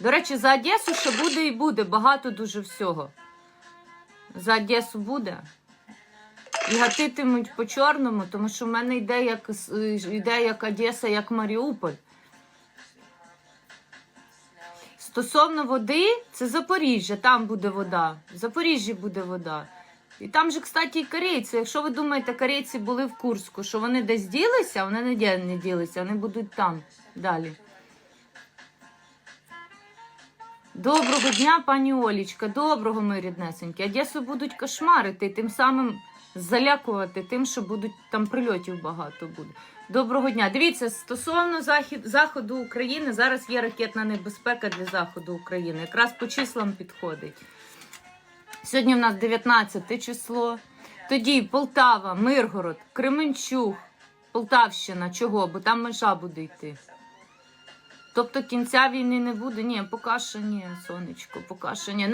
До речі, за Одесу ще буде і буде. Багато дуже всього. За Одесу буде. І гатитимуть по чорному, тому що в мене йде як, с- йде як Одеса, як Маріуполь. Стосовно води, це Запоріжжя, там буде вода. В Запоріжжі буде вода. І там же, кстати, і корейці. Якщо ви думаєте, корейці були в Курську, що вони десь ділися, вони не ділися, вони будуть там далі. Доброго дня, пані Олічка. Доброго, мої ріднесенькі. Одесу будуть кошмарити, тим самим залякувати тим, що будуть там прильотів багато буде. Доброго дня. Дивіться, стосовно захід, заходу України, зараз є ракетна небезпека для заходу України. Якраз по числам підходить. Сьогодні в нас 19 число. Тоді Полтава, Миргород, Кременчуг, Полтавщина. Чого? Бо там межа буде йти. Тобто кінця війни не буде? Ні, поки що ні, сонечко, поки що ні.